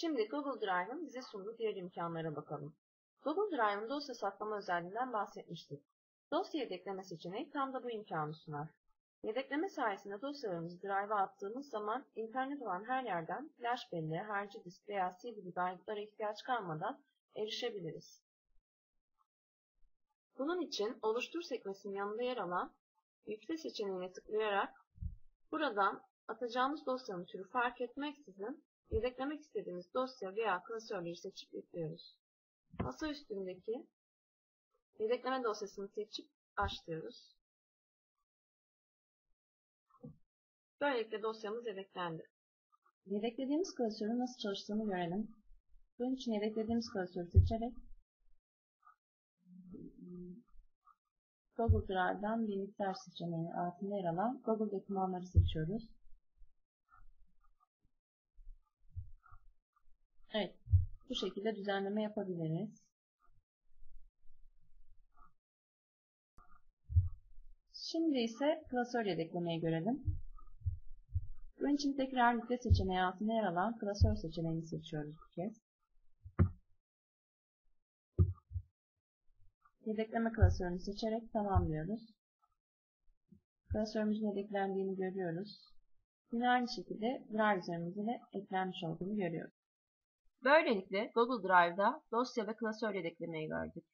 Şimdi Google Drive'ın bize sunduğu diğer imkanlara bakalım. Google Drive'ın dosya saklama özelliğinden bahsetmiştik. Dosya yedekleme seçeneği tam da bu imkanı sunar. Yedekleme sayesinde dosyalarımızı Drive'a attığımız zaman internet olan her yerden flash belleğe, harici disk veya CD gibi aygıtlara ihtiyaç kalmadan erişebiliriz. Bunun için oluştur sekmesinin yanında yer alan yükle seçeneğine tıklayarak buradan atacağımız dosyanın türü fark etmeksizin yedeklemek istediğimiz dosya veya klasörleri seçip yüklüyoruz. Masa üstündeki yedekleme dosyasını seçip aç. Böylelikle dosyamız yedeklendi. Yedeklediğimiz klasörün nasıl çalıştığını görelim. Bunun için yedeklediğimiz klasörü seçerek Google Drive'dan bilgisayar seçeneğinin altında yer alan Google dokümanları seçiyoruz. Evet, bu şekilde düzenleme yapabiliriz. Şimdi ise klasör yedeklemeyi görelim. Bunun için tekrar yükle seçeneği altında yer alan klasör seçeneğini seçiyoruz bu kez. Yedekleme klasörünü seçerek tamamlıyoruz. Klasörümüzün yedeklendiğini görüyoruz. Yine aynı şekilde Drive üzerimize de eklenmiş olduğunu görüyoruz. Böylelikle Google Drive'da dosya ve klasör yedeklemeyi gördük.